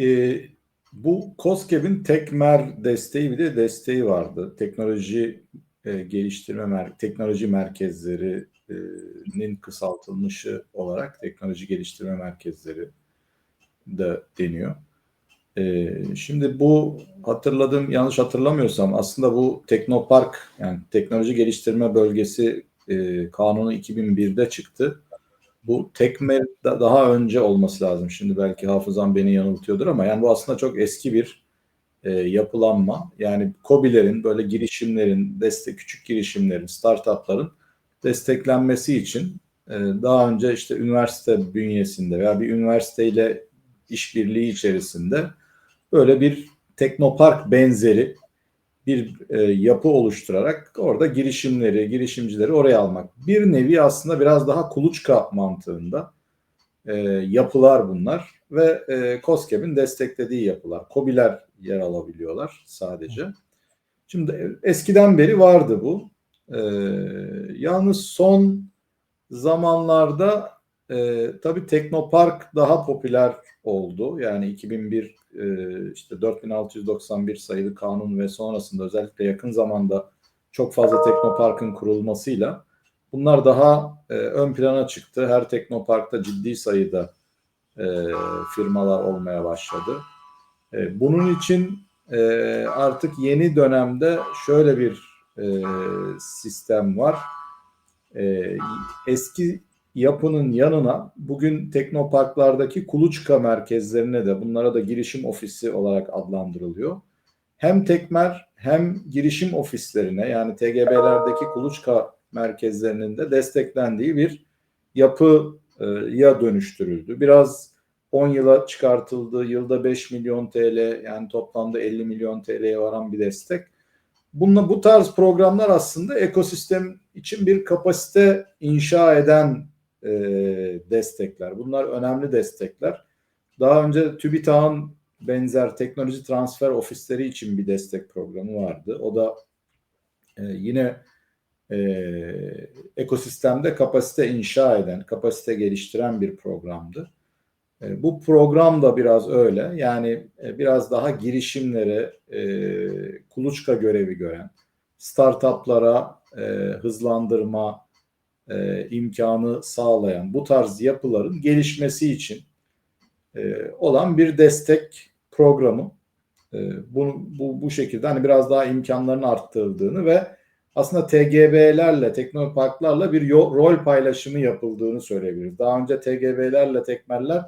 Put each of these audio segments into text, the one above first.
e, bu COSGAP'in Tekmer desteği bir de desteği vardı. Teknoloji e, geliştirme mer teknoloji merkezlerinin kısaltılmışı olarak teknoloji geliştirme merkezleri de deniyor. E, şimdi bu hatırladığım yanlış hatırlamıyorsam aslında bu Teknopark yani teknoloji geliştirme bölgesi e, kanunu 2001'de çıktı. Bu Tekmer daha önce olması lazım. Şimdi belki hafızam beni yanıltıyordur ama yani bu aslında çok eski bir e, yapılanma. Yani COBİ'lerin böyle girişimlerin, destek küçük girişimlerin, startupların desteklenmesi için e, daha önce işte üniversite bünyesinde veya bir üniversiteyle işbirliği içerisinde böyle bir teknopark benzeri bir e, yapı oluşturarak orada girişimleri, girişimcileri oraya almak. Bir nevi aslında biraz daha kuluçka mantığında e, yapılar bunlar ve e, COSGAP'in desteklediği yapılar. COBİ'ler yer alabiliyorlar sadece. Şimdi eskiden beri vardı bu. E, yalnız son zamanlarda e, tabii Teknopark daha popüler oldu. Yani 2001 e, işte 4691 sayılı kanun ve sonrasında özellikle yakın zamanda çok fazla teknoparkın kurulmasıyla bunlar daha e, ön plana çıktı. Her teknoparkta ciddi sayıda e, firmalar olmaya başladı. E, bunun için e, artık yeni dönemde şöyle bir e, sistem var. E, eski yapının yanına bugün teknoparklardaki kuluçka merkezlerine de bunlara da girişim ofisi olarak adlandırılıyor. Hem tekmer hem girişim ofislerine yani TGB'lerdeki kuluçka merkezlerinin de desteklendiği bir yapıya dönüştürüldü. Biraz 10 yıla çıkartıldı. Yılda 5 milyon TL yani toplamda 50 milyon TL'ye varan bir destek. Bununla bu tarz programlar aslında ekosistem için bir kapasite inşa eden e, destekler. Bunlar önemli destekler. Daha önce TÜBİTAK'ın benzer teknoloji transfer ofisleri için bir destek programı vardı. O da e, yine e, ekosistemde kapasite inşa eden, kapasite geliştiren bir programdı. E, bu program da biraz öyle. Yani e, biraz daha girişimlere e, kuluçka görevi gören, startuplara e, hızlandırma, e, imkanı sağlayan bu tarz yapıların gelişmesi için e, olan bir destek programı. E, bunu bu, bu şekilde hani biraz daha imkanlarını arttırdığını ve aslında TGB'lerle, teknoparklarla bir yol, rol paylaşımı yapıldığını söyleyebiliriz. Daha önce TGB'lerle tekmerler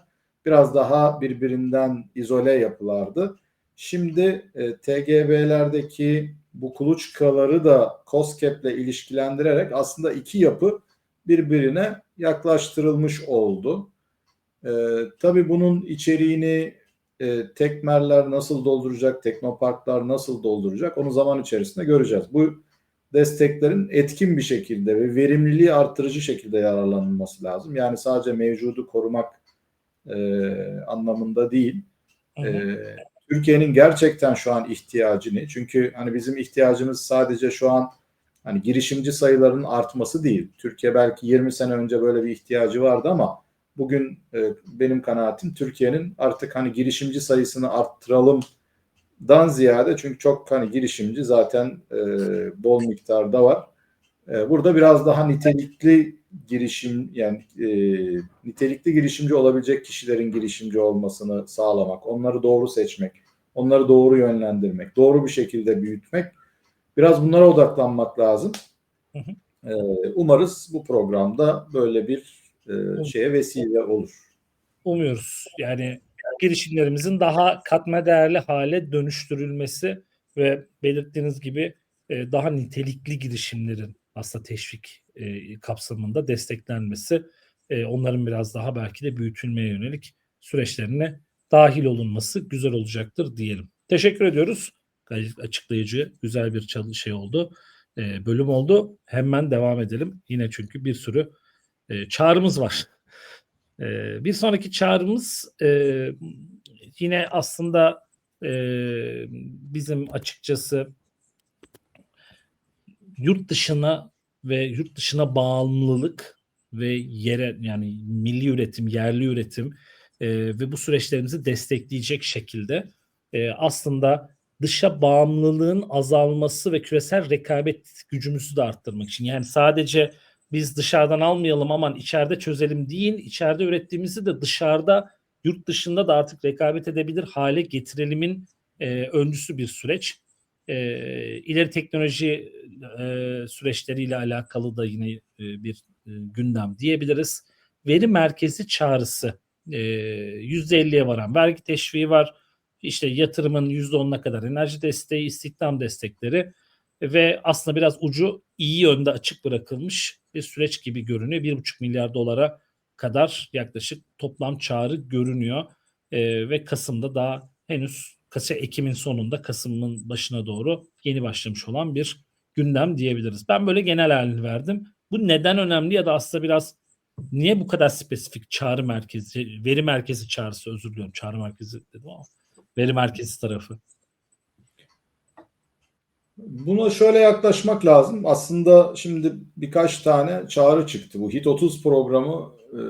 biraz daha birbirinden izole yapılardı. Şimdi e, TGB'lerdeki bu kuluçkaları da COSCAP ile ilişkilendirerek aslında iki yapı birbirine yaklaştırılmış oldu. E, tabii bunun içeriğini e, tekmerler nasıl dolduracak, teknoparklar nasıl dolduracak onu zaman içerisinde göreceğiz. Bu desteklerin etkin bir şekilde ve verimliliği arttırıcı şekilde yararlanılması lazım. Yani sadece mevcudu korumak e, anlamında değil. E, Türkiye'nin gerçekten şu an ihtiyacı ne? Çünkü hani bizim ihtiyacımız sadece şu an hani girişimci sayılarının artması değil. Türkiye belki 20 sene önce böyle bir ihtiyacı vardı ama bugün e, benim kanaatim Türkiye'nin artık hani girişimci sayısını arttıralım dan ziyade çünkü çok hani girişimci zaten e, bol miktarda var. E, burada biraz daha nitelikli girişim yani e, nitelikli girişimci olabilecek kişilerin girişimci olmasını sağlamak, onları doğru seçmek, onları doğru yönlendirmek, doğru bir şekilde büyütmek Biraz bunlara odaklanmak lazım. Hı hı. Ee, umarız bu programda böyle bir e, şeye vesile olur. Umuyoruz. Yani girişimlerimizin daha katma değerli hale dönüştürülmesi ve belirttiğiniz gibi e, daha nitelikli girişimlerin aslında teşvik e, kapsamında desteklenmesi e, onların biraz daha belki de büyütülmeye yönelik süreçlerine dahil olunması güzel olacaktır diyelim. Teşekkür ediyoruz açıklayıcı, güzel bir şey oldu. E, bölüm oldu. Hemen devam edelim. Yine çünkü bir sürü e, çağrımız var. E, bir sonraki çağrımız e, yine aslında e, bizim açıkçası yurt dışına ve yurt dışına bağımlılık ve yere yani milli üretim, yerli üretim e, ve bu süreçlerimizi destekleyecek şekilde e, aslında dışa bağımlılığın azalması ve küresel rekabet gücümüzü de arttırmak için. Yani sadece biz dışarıdan almayalım aman içeride çözelim değil, içeride ürettiğimizi de dışarıda yurt dışında da artık rekabet edebilir hale getirelimin e, öncüsü bir süreç. E, ileri teknoloji e, süreçleriyle alakalı da yine e, bir e, gündem diyebiliriz. Veri merkezi çağrısı e, %50'ye varan vergi teşviği var. İşte yatırımın %10'una kadar enerji desteği, istihdam destekleri ve aslında biraz ucu iyi yönde açık bırakılmış bir süreç gibi görünüyor. 1,5 milyar dolara kadar yaklaşık toplam çağrı görünüyor. E, ve Kasım'da daha henüz Kasım Ekim'in sonunda Kasım'ın başına doğru yeni başlamış olan bir gündem diyebiliriz. Ben böyle genel halini verdim. Bu neden önemli ya da aslında biraz niye bu kadar spesifik çağrı merkezi, veri merkezi çağrısı özür diliyorum çağrı merkezi dedim ama veri merkezi tarafı. Buna şöyle yaklaşmak lazım. Aslında şimdi birkaç tane çağrı çıktı. Bu Hit 30 programı e,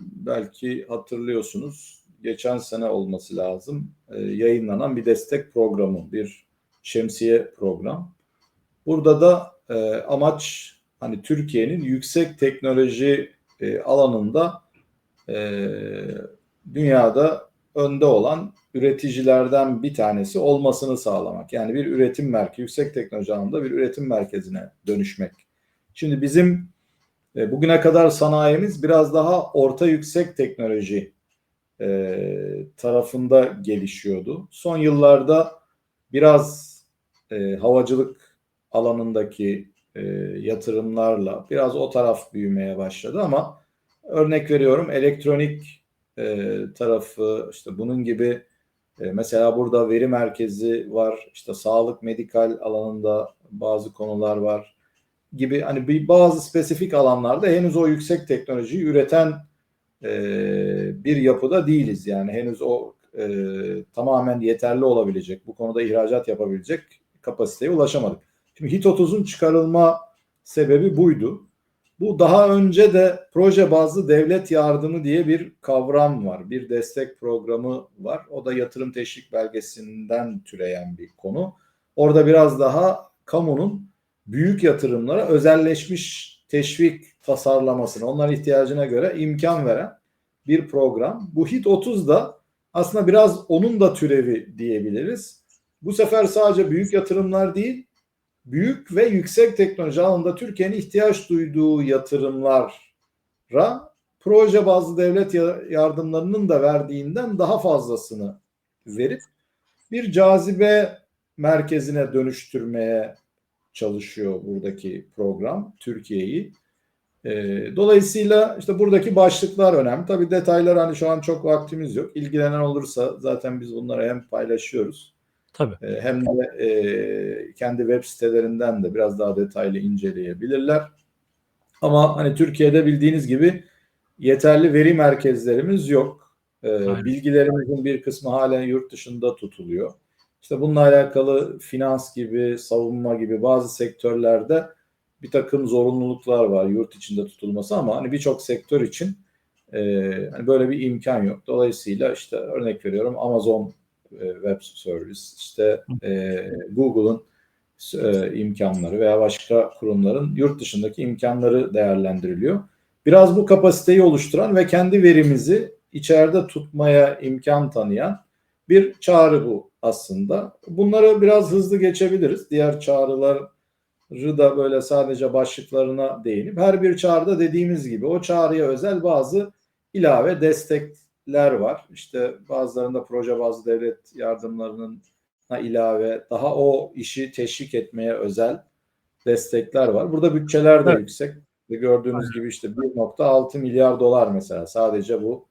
belki hatırlıyorsunuz. Geçen sene olması lazım. E, yayınlanan bir destek programı, bir şemsiye program. Burada da e, amaç hani Türkiye'nin yüksek teknoloji e, alanında e, dünyada önde olan üreticilerden bir tanesi olmasını sağlamak. Yani bir üretim merkezi, yüksek teknoloji alanında bir üretim merkezine dönüşmek. Şimdi bizim e, bugüne kadar sanayimiz biraz daha orta yüksek teknoloji e, tarafında gelişiyordu. Son yıllarda biraz e, havacılık alanındaki e, yatırımlarla biraz o taraf büyümeye başladı ama örnek veriyorum elektronik e, tarafı işte bunun gibi e, mesela burada veri merkezi var işte sağlık medikal alanında bazı konular var gibi hani bir bazı spesifik alanlarda henüz o yüksek teknolojiyi üreten e, bir yapıda değiliz yani henüz o e, tamamen yeterli olabilecek bu konuda ihracat yapabilecek kapasiteye ulaşamadık. Şimdi HIT 30'un çıkarılma sebebi buydu. Bu daha önce de proje bazlı devlet yardımı diye bir kavram var. Bir destek programı var. O da yatırım teşvik belgesinden türeyen bir konu. Orada biraz daha kamunun büyük yatırımlara özelleşmiş teşvik tasarlamasını, onların ihtiyacına göre imkan veren bir program. Bu HIT 30 da aslında biraz onun da türevi diyebiliriz. Bu sefer sadece büyük yatırımlar değil, büyük ve yüksek teknoloji alanında Türkiye'nin ihtiyaç duyduğu yatırımlara proje bazlı devlet yardımlarının da verdiğinden daha fazlasını verip bir cazibe merkezine dönüştürmeye çalışıyor buradaki program Türkiye'yi. Dolayısıyla işte buradaki başlıklar önemli. Tabii detaylar hani şu an çok vaktimiz yok. İlgilenen olursa zaten biz bunları hem paylaşıyoruz Tabii. Ee, hem de e, kendi web sitelerinden de biraz daha detaylı inceleyebilirler. Ama hani Türkiye'de bildiğiniz gibi yeterli veri merkezlerimiz yok. Ee, bilgilerimizin bir kısmı halen yurt dışında tutuluyor. İşte bununla alakalı finans gibi, savunma gibi bazı sektörlerde bir takım zorunluluklar var yurt içinde tutulması ama hani birçok sektör için e, hani böyle bir imkan yok. Dolayısıyla işte örnek veriyorum Amazon e, web service, işte e, Google'ın e, imkanları veya başka kurumların yurt dışındaki imkanları değerlendiriliyor. Biraz bu kapasiteyi oluşturan ve kendi verimizi içeride tutmaya imkan tanıyan bir çağrı bu aslında. Bunları biraz hızlı geçebiliriz. Diğer çağrıları da böyle sadece başlıklarına değinip her bir çağrıda dediğimiz gibi o çağrıya özel bazı ilave destek ler var. İşte bazılarında proje bazı devlet yardımlarının ilave daha o işi teşvik etmeye özel destekler var. Burada bütçeler de evet. yüksek. Gördüğünüz gibi işte 1.6 milyar dolar mesela sadece bu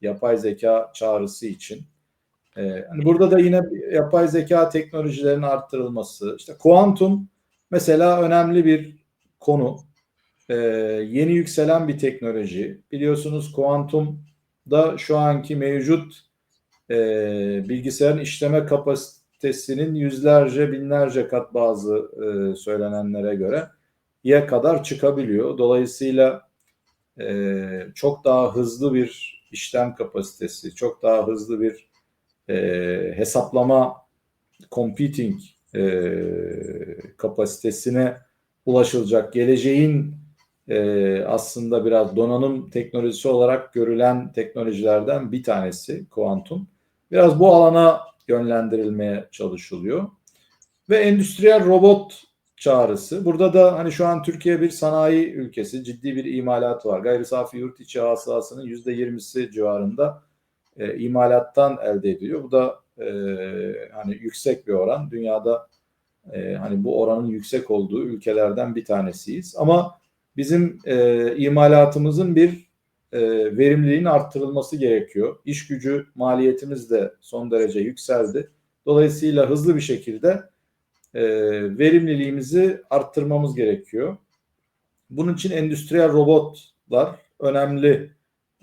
yapay zeka çağrısı için. Ee, hani burada da yine yapay zeka teknolojilerinin arttırılması, işte kuantum mesela önemli bir konu. Ee, yeni yükselen bir teknoloji. Biliyorsunuz kuantum da şu anki mevcut e, bilgisayarın işleme kapasitesinin yüzlerce binlerce kat bazı e, söylenenlere göre ye kadar çıkabiliyor. Dolayısıyla e, çok daha hızlı bir işlem kapasitesi, çok daha hızlı bir e, hesaplama computing e, kapasitesine ulaşılacak. Geleceğin e, aslında biraz donanım teknolojisi olarak görülen teknolojilerden bir tanesi kuantum. Biraz bu alana yönlendirilmeye çalışılıyor. Ve endüstriyel robot çağrısı. Burada da hani şu an Türkiye bir sanayi ülkesi, ciddi bir imalat var. Gayri safi yurt içi hasılasının %20'si civarında e, imalattan elde ediliyor. Bu da e, hani yüksek bir oran. Dünyada e, hani bu oranın yüksek olduğu ülkelerden bir tanesiyiz. Ama bizim e, imalatımızın bir e, verimliliğinin arttırılması gerekiyor. İş gücü maliyetimiz de son derece yükseldi. Dolayısıyla hızlı bir şekilde e, verimliliğimizi arttırmamız gerekiyor. Bunun için endüstriyel robotlar önemli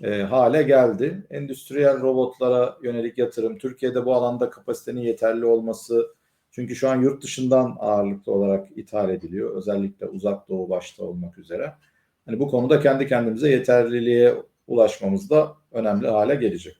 e, hale geldi. Endüstriyel robotlara yönelik yatırım, Türkiye'de bu alanda kapasitenin yeterli olması, çünkü şu an yurt dışından ağırlıklı olarak ithal ediliyor. Özellikle uzak doğu başta olmak üzere. Hani bu konuda kendi kendimize yeterliliğe ulaşmamız da önemli hale gelecek.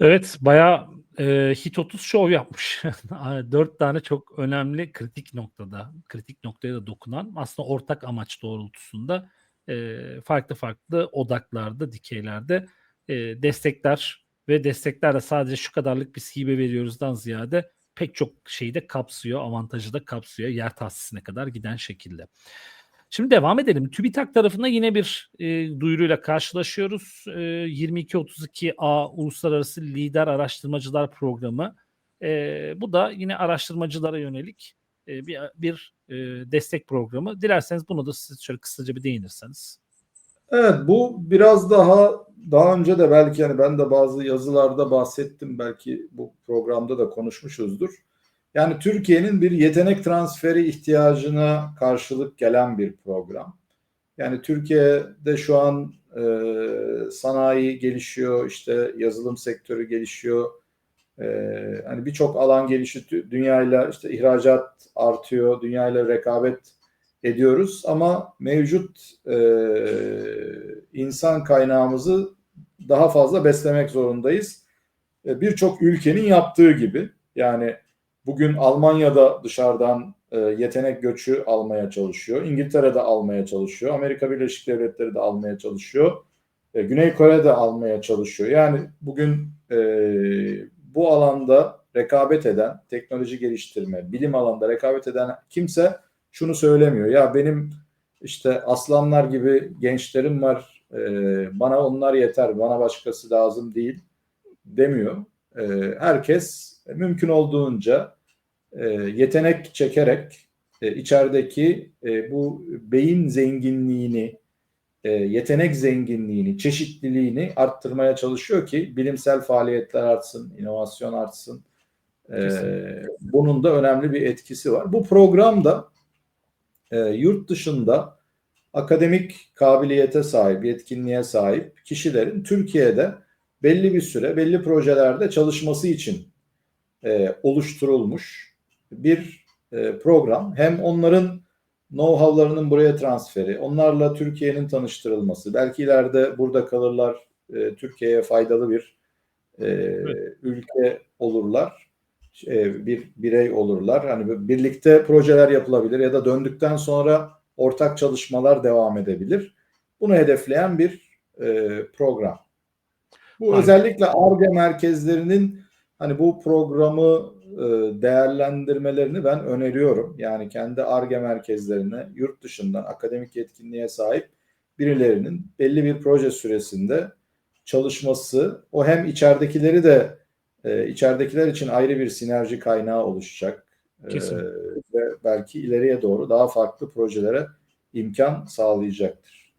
Evet bayağı e, Hit 30 show yapmış. Dört tane çok önemli kritik noktada, kritik noktaya da dokunan aslında ortak amaç doğrultusunda e, farklı farklı odaklarda, dikeylerde e, destekler ve desteklerle sadece şu kadarlık bir hibe veriyoruzdan ziyade pek çok şeyi de kapsıyor, avantajı da kapsıyor yer tahsisine kadar giden şekilde. Şimdi devam edelim. TÜBİTAK tarafında yine bir e, duyuruyla karşılaşıyoruz. E, 2232A Uluslararası Lider Araştırmacılar Programı. E, bu da yine araştırmacılara yönelik bir, bir destek programı. Dilerseniz bunu da siz şöyle kısaca bir değinirseniz. Evet bu biraz daha daha önce de belki yani ben de bazı yazılarda bahsettim belki bu programda da konuşmuşuzdur. Yani Türkiye'nin bir yetenek transferi ihtiyacına karşılık gelen bir program. Yani Türkiye'de şu an e, sanayi gelişiyor, işte yazılım sektörü gelişiyor. E, hani birçok alan gelişiyor. Dünyayla işte ihracat artıyor, dünyayla rekabet ediyoruz ama mevcut e, insan kaynağımızı daha fazla beslemek zorundayız. E, Birçok ülkenin yaptığı gibi yani bugün Almanya'da dışarıdan e, yetenek göçü almaya çalışıyor. İngiltere'de almaya çalışıyor. Amerika Birleşik Devletleri de almaya çalışıyor. E, Güney Kore de almaya çalışıyor. Yani bugün e, bu alanda rekabet eden, teknoloji geliştirme, bilim alanında rekabet eden kimse şunu söylemiyor. Ya benim işte aslanlar gibi gençlerim var. E, bana onlar yeter. Bana başkası lazım değil demiyor. E, herkes mümkün olduğunca e, yetenek çekerek e, içerideki bu beyin zenginliğini, e, yetenek zenginliğini, çeşitliliğini arttırmaya çalışıyor ki bilimsel faaliyetler artsın, inovasyon artsın. E, bunun da önemli bir etkisi var. Bu programda e, yurt dışında akademik kabiliyete sahip, yetkinliğe sahip kişilerin Türkiye'de belli bir süre, belli projelerde çalışması için e, oluşturulmuş bir e, program. Hem onların know-how'larının buraya transferi, onlarla Türkiye'nin tanıştırılması, belki ileride burada kalırlar, e, Türkiye'ye faydalı bir e, ülke olurlar, e, bir birey olurlar. Hani birlikte projeler yapılabilir ya da döndükten sonra ortak çalışmalar devam edebilir. Bunu hedefleyen bir e, program. Bu Aynen. özellikle ARGE merkezlerinin hani bu programı değerlendirmelerini ben öneriyorum. Yani kendi ARGE merkezlerine yurt dışından akademik yetkinliğe sahip birilerinin belli bir proje süresinde çalışması o hem içeridekileri de e, içeridekiler için ayrı bir sinerji kaynağı oluşacak. E, Kesinlikle. ve belki ileriye doğru daha farklı projelere imkan sağlayacaktır.